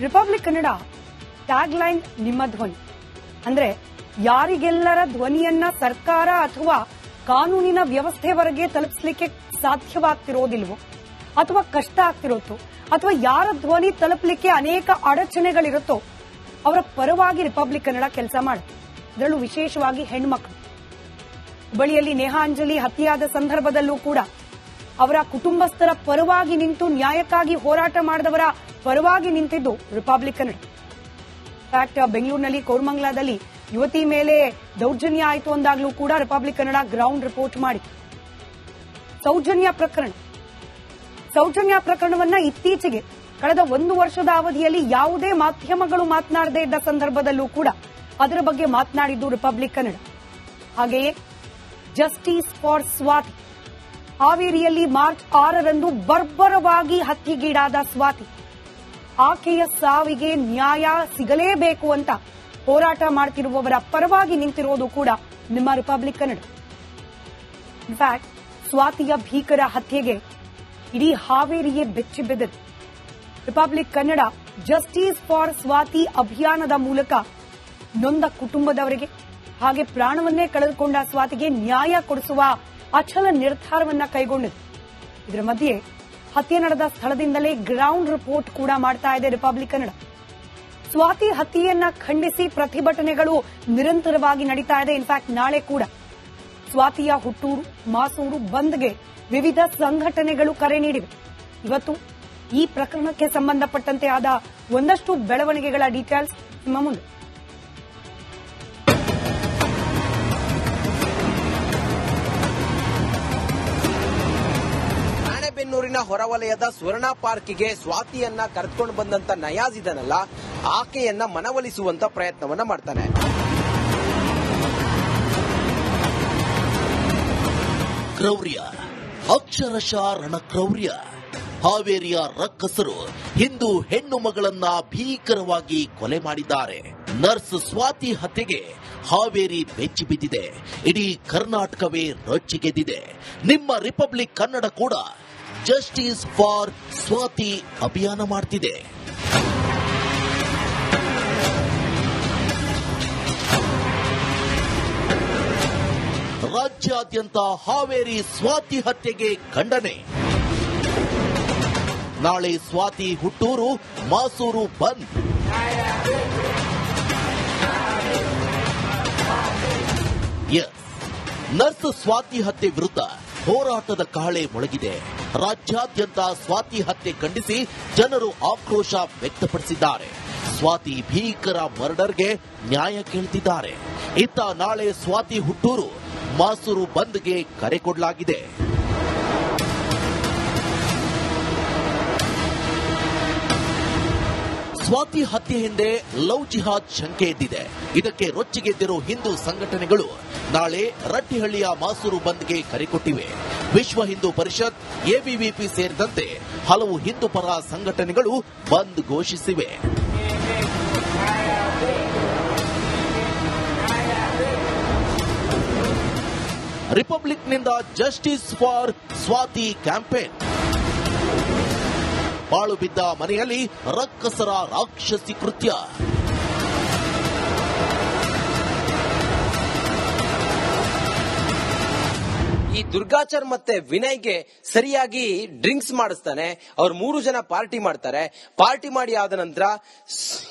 Republic Kannada tag line ನಿಮ್ಮ ಧ್ವನಿ. ಅಂದ್ರೆ ಯಾರಿಗೆಲ್ಲರ ಧ್ವನಿಯನ್ನ ಸರ್ಕಾರ ಅಥವಾ ಕಾನೂನಿನ ವ್ಯವಸ್ಥೆವರೆಗೆ ತಲುಪಿಸಲಿಕ್ಕೆ ಸಾಧ್ಯವಾಗ್ತಿರೋದಿಲ್ವೋ, ಅಥವಾ ಕಷ್ಟ ಆಗ್ತಿರುತ್ತೋ, ಅಥವಾ ಯಾರ ಧ್ವನಿ ತಲುಪಲಿಕ್ಕೆ ಅನೇಕ ಅಡಚಣೆಗಳಿರುತ್ತೋ, ಅವರ ಪರವಾಗಿ ರಿಪಬ್ಲಿಕ್ ಕನ್ನಡ ಕೆಲಸ ಮಾಡುತ್ತೆ ಅದರಲ್ಲೂ ವಿಶೇಷವಾಗಿ ಹೆಣ್ಮಕ್ಳು. ಬಳಿಯಲ್ಲಿ ನೇಹಾಂಜಲಿ ಹತ್ಯೆಯಾದ ಸಂದರ್ಭದಲ್ಲೂ ಕೂಡ ಅವರ ಕುಟುಂಬಸ್ಥರ ಪರವಾಗಿ ನಿಂತು ನ್ಯಾಯಕ್ಕಾಗಿ ಹೋರಾಟ ಮಾಡಿದವರ ಪರವಾಗಿ ನಿಂತಿದ್ದು ರಿಪಬ್ಲಿಕ್ ಕನ್ನಡ ಫ್ಯಾಕ್ಟ್ ಬೆಂಗಳೂರಿನಲ್ಲಿ ಕೋರ್ಮಂಗ್ಲಾದಲ್ಲಿ ಯುವತಿ ಮೇಲೆ ದೌರ್ಜನ್ಯ ಆಯಿತು ಅಂದಾಗಲೂ ಕೂಡ ರಿಪಬ್ಲಿಕ್ ಕನ್ನಡ ಗ್ರೌಂಡ್ ರಿಪೋರ್ಟ್ ಮಾಡಿ ಸೌಜನ್ಯ ಪ್ರಕರಣ. ಸೌಜನ್ಯ ಪ್ರಕರಣವನ್ನ ಇತ್ತೀಚೆಗೆ ಕಳೆದ ಒಂದು ವರ್ಷದ ಅವಧಿಯಲ್ಲಿ ಯಾವುದೇ ಮಾಧ್ಯಮಗಳು ಮಾತನಾಡದೇ ಇದ್ದ ಸಂದರ್ಭದಲ್ಲೂ ಕೂಡ ಅದರ ಬಗ್ಗೆ ಮಾತನಾಡಿದ್ದು ರಿಪಬ್ಲಿಕ್ ಕನ್ನಡ ಹಾಗೆಯೇ ಜಸ್ಟಿಸ್ ಫಾರ್ ಸ್ವಾತಿ ಹಾವೇರಿಯಲ್ಲಿ ಮಾರ್ಚ್ ಆರರಂದು ಬರ್ಬರವಾಗಿ ಹತ್ಯೆಗೀಡಾದ ಸ್ವಾತಿ ಆಕೆಯ ಸಾವಿಗೆ ನ್ಯಾಯ ಸಿಗಲೇಬೇಕು ಅಂತ ಹೋರಾಟ ಮಾಡ್ತಿರುವವರ ಪರವಾಗಿ ನಿಂತಿರೋದು ಕೂಡ ನಿಮ್ಮ ರಿಪಬ್ಲಿಕ್ ಕನ್ನಡ. ಇನ್ಫ್ಯಾಕ್ಟ್ ಸ್ವಾತಿಯ ಭೀಕರ ಹತ್ಯೆಗೆ ಇಡೀ ಹಾವೇರಿಯೇ ಬೆಚ್ಚಿ ಬಿದ್ದಿದೆ republic Kannada justice for Swathi ಅಭಿಯಾನದ ಮೂಲಕ ನೊಂದ ಕುಟುಂಬದವರಿಗೆ ಹಾಗೆ ಪ್ರಾಣವನ್ನೇ ಕಳೆದುಕೊಂಡ ಸ್ವಾತಿಗೆ ನ್ಯಾಯ ಕೊಡಿಸುವ ಅಚಲ ನಿರ್ಧಾರವನ್ನ ಕೈಗೊಂಡಿದೆ. ಇದರ ಮಧ್ಯೆ ಹತ್ಯೆ ನಡೆದ ಸ್ಥಳದಿಂದಲೇ ಗ್ರೌಂಡ್ ರಿಪೋರ್ಟ್ ಕೂಡ ಮಾಡ್ತಾ ಇದೆ ರಿಪಬ್ಲಿಕ್ ಕನ್ನಡ. ಸ್ವಾತಿ ಹತ್ಯೆಯನ್ನ ಖಂಡಿಸಿ ಪ್ರತಿಭಟನೆಗಳು ನಿರಂತರವಾಗಿ ನಡೀತಾ ಇದೆ. ಇನ್ಫ್ಯಾಕ್ಟ್ ನಾಳೆ ಕೂಡ. ಸ್ವಾತಿಯ ಹುಟ್ಟೂರು, ಮಾಸೂರು, ಬಂದ್ಗೆ ವಿವಿಧ ಸಂಘಟನೆಗಳು ಕರೆ ನೀಡಿವೆ. ಇವತ್ತು ಈ ಪ್ರಕರಣಕ್ಕೆ ಸಂಬಂಧಪಟ್ಟಂತೆ ಆದ ಒಂದಷ್ಟು ಬೆಳವಣಿಗೆಗಳ ಡೀಟೇಲ್ಸ್ ನಿಮ್ಮ ಮುಂದೆ. ರಾಣೆಬೆನ್ನೂರಿನ ಹೊರವಲಯದ ಸ್ವರ್ಣ ಪಾರ್ಕಿಗೆ ಸ್ವಾತಿಯನ್ನ ಕರೆದುಕೊಂಡು ಬಂದಂತ ನಯಾಜ್ ಇದನಲ್ಲ, ಆಕೆಯನ್ನ ಮನವೊಲಿಸುವಂತ ಪ್ರಯತ್ನವನ್ನ ಮಾಡ್ತಾನೆ. ಕ್ರೌರ್ಯ, ಅಕ್ಷರಶಃ ರಣಕ್ರೌರ್ಯ, ಹಾವೇರಿಯ ರಕ್ಕಸರು ಹಿಂದೂ ಹೆಣ್ಣು ಮಗಳನ್ನ ಭೀಕರವಾಗಿ ಕೊಲೆ ಮಾಡಿದ್ದಾರೆ. ನರ್ಸ್ ಸ್ವಾತಿ ಹತ್ಯೆಗೆ ಹಾವೇರಿ ಬೆಚ್ಚಿ ಬಿದ್ದಿದೆ. ಇಡೀ ಕರ್ನಾಟಕವೇ ರೊಚ್ಚಿಗೆದ್ದಿದೆ. ನಿಮ್ಮ ರಿಪಬ್ಲಿಕ್ ಕನ್ನಡ ಕೂಡ ಜಸ್ಟಿಸ್ ಫಾರ್ ಸ್ವಾತಿ ಅಭಿಯಾನ ಮಾಡ್ತಿದೆ. ರಾಜ್ಯಾದ್ಯಂತ ಹಾವೇರಿ ಸ್ವಾತಿ ಹತ್ಯೆಗೆ ಖಂಡನೆ. ನಾಳೆ ಸ್ವಾತಿ ಹುಟ್ಟೂರು, ಮಾಸೂರು ಬಂದ್. ನರ್ಸ್ ಸ್ವಾತಿ ಹತ್ಯೆ ವಿರುದ್ಧ ಹೋರಾಟದ ಕಾಳೆ ಮೊಳಗಿದೆ. ರಾಜ್ಯಾದ್ಯಂತ ಸ್ವಾತಿ ಹತ್ಯೆ ಖಂಡಿಸಿ ಜನರು ಆಕ್ರೋಶ ವ್ಯಕ್ತಪಡಿಸಿದ್ದಾರೆ. ಸ್ವಾತಿ ಭೀಕರ ಮರ್ಡರ್ಗೆ ನ್ಯಾಯ ಕೇಳ್ತಿದ್ದಾರೆ. ಇತ್ತ ನಾಳೆ ಸ್ವಾತಿ ಹುಟ್ಟೂರು ಮಾಸೂರು ಬಂದ್ಗೆ ಕರೆ ಕೊಡಲಾಗಿದೆ. ಸ್ವಾತಿ ಹತ್ಯೆ ಹಿಂದೆ ಲವ್ ಜಿಹಾದ್ ಶಂಕೆ ಎದ್ದಿದೆ. ಇದಕ್ಕೆ ರೊಚ್ಚಿಗೆದ್ದಿರೋ ಹಿಂದೂ ಸಂಘಟನೆಗಳು ನಾಳೆ ರಟ್ಟಿಹಳ್ಳಿಯ ಮಾಸೂರು ಬಂದ್ಗೆ ಕರೆಕೊಟ್ಟಿವೆ ವಿಶ್ವ ಹಿಂದೂ ಪರಿಷತ್ ಎಬಿವಿಪಿ ಸೇರಿದಂತೆ ಹಲವು ಹಿಂದೂ ಪರ ಸಂಘಟನೆಗಳು ಬಂದ್ ಘೋಷಿಸಿವೆ. ರಿಪಬ್ಲಿಕ್ನಿಂದ ಜಸ್ಟಿಸ್ ಫಾರ್ ಸ್ವಾತಿ ಕ್ಯಾಂಪೇನ್. ಬಾಳು ಬಿದ್ದ ಮನೆಯಲ್ಲಿ ರಕ್ಕಸರ ರಾಕ್ಷಸಿ ಕೃತ್ಯ. ದುರ್ಗಾಚರ್ ಮತ್ತೆ ವಿನಯ್ಗೆ ಸರಿಯಾಗಿ ಡ್ರಿಂಕ್ಸ್ ಮಾಡಿಸ್ತಾನೆ. ಅವ್ರು ಮೂರು ಜನ ಪಾರ್ಟಿ ಮಾಡ್ತಾರೆ. ಪಾರ್ಟಿ ಮಾಡಿ ಆದ ನಂತರ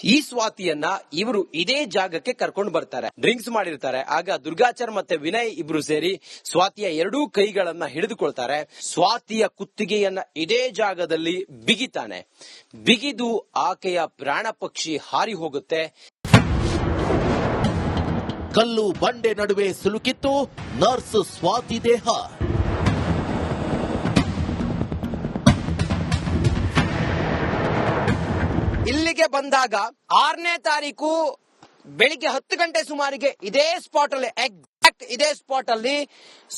ಈ ಸ್ವಾತಿಯನ್ನ ಇವರು ಇದೇ ಜಾಗಕ್ಕೆ ಕರ್ಕೊಂಡು ಬರ್ತಾರೆ. ಡ್ರಿಂಕ್ಸ್ ಮಾಡಿರ್ತಾರೆ. ಆಗ ದುರ್ಗಾಚಾರ್ ಮತ್ತೆ ವಿನಯ್ ಇಬ್ರು ಸೇರಿ ಸ್ವಾತಿಯ ಎರಡೂ ಕೈಗಳನ್ನ ಹಿಡಿದುಕೊಳ್ತಾರೆ. ಸ್ವಾತಿಯ ಕುತ್ತಿಗೆಯನ್ನ ಇದೇ ಜಾಗದಲ್ಲಿ ಬಿಗಿತಾನೆ. ಬಿಗಿದು ಆಕೆಯ ಪ್ರಾಣ ಪಕ್ಷಿ ಹಾರಿ ಹೋಗುತ್ತೆ. ಕಲ್ಲು ಬಂಡೆ ನಡುವೆ ಸಿಲುಕಿತ್ತು ನರ್ಸ್ ಸ್ವಾತಿ ದೇಹ. ಇಲ್ಲಿಗೆ ಬಂದಾಗ ಆರನೇ ತಾರೀಕು ಬೆಳಿಗ್ಗೆ ಹತ್ತು ಗಂಟೆ ಸುಮಾರಿಗೆ ಇದೇ ಸ್ಪಾಟ್ ಅಲ್ಲಿ ಎಕ್ಸಾಕ್ಟ್ ಇದೇ ಸ್ಪಾಟ್ ಅಲ್ಲಿ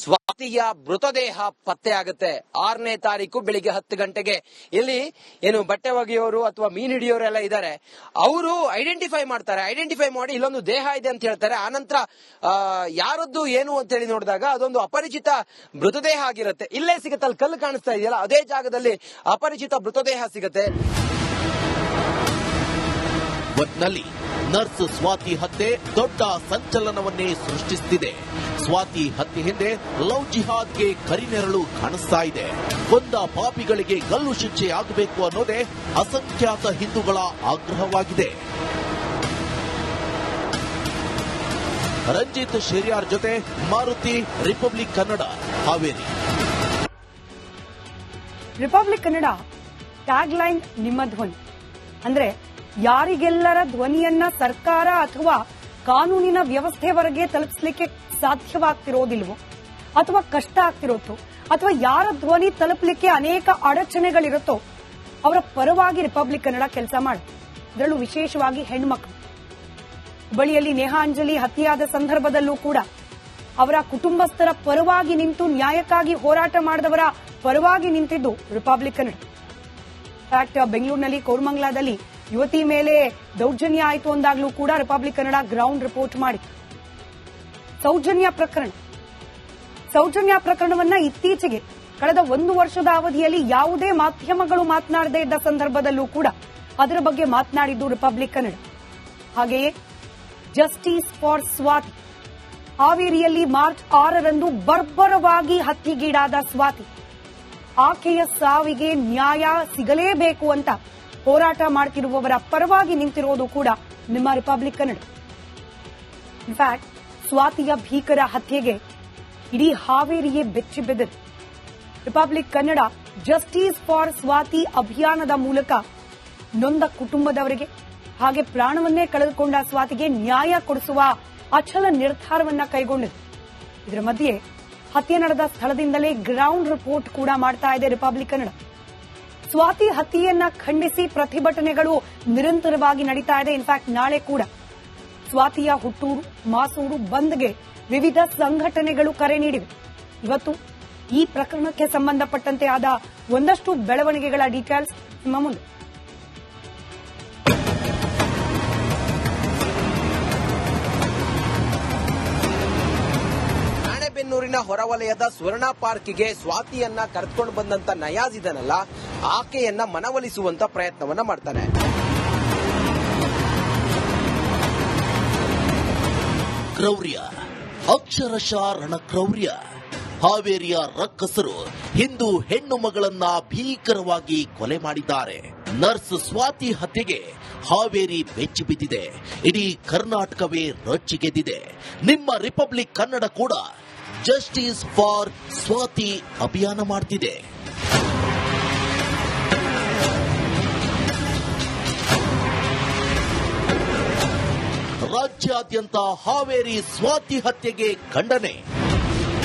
ಸ್ವಾತಿಯ ಮೃತದೇಹ ಪತ್ತೆ ಆಗುತ್ತೆ. ಆರನೇ ತಾರೀಕು ಬೆಳಿಗ್ಗೆ ಹತ್ತು ಗಂಟೆಗೆ. ಇಲ್ಲಿ ಏನು ಬಟ್ಟೆ ಒಗೆಯೋರು ಅಥವಾ ಮೀನ್ ಹಿಡಿಯೋರೆಲ್ಲ ಇದ್ದಾರೆ ಅವರು ಐಡೆಂಟಿಫೈ ಮಾಡ್ತಾರೆ. ಐಡೆಂಟಿಫೈ ಮಾಡಿ ಇಲ್ಲೊಂದು ದೇಹ ಇದೆ ಅಂತ ಹೇಳ್ತಾರೆ. ಆನಂತರ ಯಾರದ್ದು ಏನು ಅಂತ ಹೇಳಿ ನೋಡಿದಾಗ ಅದೊಂದು ಅಪರಿಚಿತ ಮೃತದೇಹ ಆಗಿರುತ್ತೆ. ಇಲ್ಲೇ ಸಿಗುತ್ತೆ. ಕಲ್ಲು ಕಾಣಿಸ್ತಾ ಇದೆಯಲ್ಲ, ಅದೇ ಜಾಗದಲ್ಲಿ ಅಪರಿಚಿತ ಮೃತದೇಹ ಸಿಗುತ್ತೆ. ಒಟ್ನಲ್ಲಿ ನರ್ಸ್ ಸ್ವಾತಿ ಹತ್ಯೆ ದೊಡ್ಡ ಸಂಚಲನವನ್ನೇ ಸೃಷ್ಟಿಸುತ್ತಿದೆ ಸ್ವಾತಿ ಹತ್ಯೆ ಹಿಂದೆ ಲವ್ ಜಿಹಾದ್ಗೆ ಕರಿನೆರಳು ಕಾಣಿಸ್ತಾ ಇದೆ. ಕೊಂದ ಪಾಪಿಗಳಿಗೆ ಗಲ್ಲು ಶಿಕ್ಷೆ ಆಗಬೇಕು ಅನ್ನೋದೇ ಅಸಂಖ್ಯಾತ ಹಿಂದೂಗಳ ಆಗ್ರಹವಾಗಿದೆ. ರಂಜಿತ್ ಶೆರಿಯಾರ್ ಜೊತೆ Maruti, republic Kannada, Haveri. Republic Kannada tag line ನಿಮ್ಮ ಧ್ವನಿ. ಅಂದ್ರೆ ಯಾರಿಗೆಲ್ಲರ ಧ್ವನಿಯನ್ನ ಸರ್ಕಾರ ಅಥವಾ ಕಾನೂನಿನ ವ್ಯವಸ್ಥೆವರೆಗೆ ತಲುಪಿಸಲಿಕ್ಕೆ ಸಾಧ್ಯವಾಗ್ತಿರೋದಿಲ್ವೋ? ಅಥವಾ ಕಷ್ಟ ಆಗ್ತಿರೋದು ಅಥವಾ ಯಾರ ಧ್ವನಿ ತಲುಪಲಿಕ್ಕೆ ಅನೇಕ ಅಡಚಣೆಗಳಿರುತ್ತೋ? ಅವರ ಪರವಾಗಿ ರಿಪಬ್ಲಿಕ್ ಕನ್ನಡ ಕೆಲಸ ಮಾಡಿ. ಅದರಲ್ಲೂ ವಿಶೇಷವಾಗಿ ಹೆಣ್ಮಕ್ಳು. ಬಳಿಯಲ್ಲಿ ನೇಹಾಂಜಲಿ ಹತ್ಯೆಯಾದ ಸಂದರ್ಭದಲ್ಲೂ ಕೂಡ ಅವರ ಕುಟುಂಬಸ್ಥರ ಪರವಾಗಿ ನಿಂತು ನ್ಯಾಯಕ್ಕಾಗಿ ಹೋರಾಟ ಮಾಡಿದವರ ಪರವಾಗಿ ನಿಂತಿದ್ದು ರಿಪಬ್ಲಿಕ್ ಕನ್ನಡ ಬೆಂಗಳೂರಿನಲ್ಲಿ, ಕೋರ್ಮಂಗ್ಲಾದಲ್ಲಿ ಯುವತಿ ಮೇಲೆ ದೌರ್ಜನ್ಯ ಆಯಿತು ಅಂದಾಗಲೂ ಕೂಡ ರಿಪಬ್ಲಿಕ್ ಕನ್ನಡ ಗ್ರೌಂಡ್ ರಿಪೋರ್ಟ್ ಮಾಡಿ ಸೌಜನ್ಯ ಪ್ರಕರಣ. ಸೌಜನ್ಯ ಪ್ರಕರಣವನ್ನ ಇತ್ತೀಚೆಗೆ ಕಳೆದ ಒಂದು ವರ್ಷದ ಅವಧಿಯಲ್ಲಿ ಯಾವುದೇ ಮಾಧ್ಯಮಗಳು ಮಾತನಾಡದೇ ಇದ್ದ ಸಂದರ್ಭದಲ್ಲೂ ಕೂಡ ಅದರ ಬಗ್ಗೆ ಮಾತನಾಡಿದ್ದು ರಿಪಬ್ಲಿಕ್ ಕನ್ನಡ ಹಾಗೆಯೇ ಜಸ್ಟಿಸ್ ಫಾರ್ ಸ್ವಾತಿ ಹಾವೇರಿಯಲ್ಲಿ ಮಾರ್ಚ್ ಆರರಂದು ಬರ್ಬರವಾಗಿ ಹತ್ಯೆಗೀಡಾದ ಸ್ವಾತಿ ಆಕೆಯ ಸಾವಿಗೆ ನ್ಯಾಯ ಸಿಗಲೇಬೇಕು ಅಂತ ಹೋರಾಟ ಮಾಡ್ತಿರುವವರ ಪರವಾಗಿ ನಿಂತಿರೋದು ಕೂಡ ನಿಮ್ಮ ರಿಪಬ್ಲಿಕ್ ಕನ್ನಡ. ಇನ್ಫ್ಯಾಕ್ಟ್ ಸ್ವಾತಿಯ ಭೀಕರ ಹತ್ಯೆಗೆ ಇಡೀ ಹಾವೇರಿಯೇ ಬೆಚ್ಚಿ ಬಿದ್ದಿದೆ republic Kannada justice for Swathi ಅಭಿಯಾನದ ಮೂಲಕ ನೊಂದ ಕುಟುಂಬದವರಿಗೆ ಹಾಗೆ ಪ್ರಾಣವನ್ನೇ ಕಳೆದುಕೊಂಡ ಸ್ವಾತಿಗೆ ನ್ಯಾಯ ಕೊಡಿಸುವ ಅಚಲ ನಿರ್ಧಾರವನ್ನ ಕೈಗೊಂಡಿದೆ. ಇದರ ಮಧ್ಯೆ ಹತ್ಯೆ ನಡೆದ ಸ್ಥಳದಿಂದಲೇ ಗ್ರೌಂಡ್ ರಿಪೋರ್ಟ್ ಕೂಡ ಮಾಡ್ತಾ ಇದೆ ರಿಪಬ್ಲಿಕ್ ಕನ್ನಡ. ಸ್ವಾತಿ ಹತ್ಯೆಯನ್ನ ಖಂಡಿಸಿ ಪ್ರತಿಭಟನೆಗಳು ನಿರಂತರವಾಗಿ ನಡೀತಾ ಇದೆ. ಇನ್ಫ್ಯಾಕ್ಟ್ ನಾಳೆ ಕೂಡ ಸ್ವಾತಿಯ ಹುಟ್ಟೂರು, ಮಾಸೂರು ಬಂದ್ಗೆ ವಿವಿಧ ಸಂಘಟನೆಗಳು ಕರೆ ನೀಡಿವೆ. ಇವತ್ತು ಈ ಪ್ರಕರಣಕ್ಕೆ ಸಂಬಂಧಪಟ್ಟಂತೆ ಆದ ಒಂದಷ್ಟು ಬೆಳವಣಿಗೆಗಳ ಡೀಟೇಲ್ಸ್ ನಿಮ್ಮ ಮುಂದೆ. ರಾಣೆಬೆನ್ನೂರಿನ ಹೊರವಲಯದ ಸ್ವರ್ಣ ಪಾರ್ಕಿಗೆ ಸ್ವಾತಿಯನ್ನ ಕರೆದುಕೊಂಡು ಬಂದಂತ ನಯಾಜ್ ಇದನಲ್ಲ, ಆಕೆಯನ್ನ ಮನವೊಲಿಸುವಂತ ಪ್ರಯತ್ನವನ್ನ ಮಾಡ್ತಾನೆ. ಕ್ರೌರ್ಯ, ಅಕ್ಷರಶಃ ರಣಕ್ರೌರ್ಯ. ಹಾವೇರಿಯ ರಕ್ಕಸರು ಹಿಂದೂ ಹೆಣ್ಣು ಮಗಳನ್ನ ಭೀಕರವಾಗಿ ಕೊಲೆ ಮಾಡಿದ್ದಾರೆ. ನರ್ಸ್ ಸ್ವಾತಿ ಹತ್ಯೆಗೆ ಹಾವೇರಿ ಬೆಚ್ಚಿ ಬಿದ್ದಿದೆ. ಇಡೀ ಕರ್ನಾಟಕವೇ ರೊಚ್ಚಿಗೆದ್ದಿದೆ. ನಿಮ್ಮ ರಿಪಬ್ಲಿಕ್ ಕನ್ನಡ ಕೂಡ ಜಸ್ಟಿಸ್ ಫಾರ್ ಸ್ವಾತಿ ಅಭಿಯಾನ ಮಾಡ್ತಿದೆ. ರಾಜ್ಯಾದ್ಯಂತ ಹಾವೇರಿ ಸ್ವಾತಿ ಹತ್ಯೆಗೆ ಖಂಡನೆ.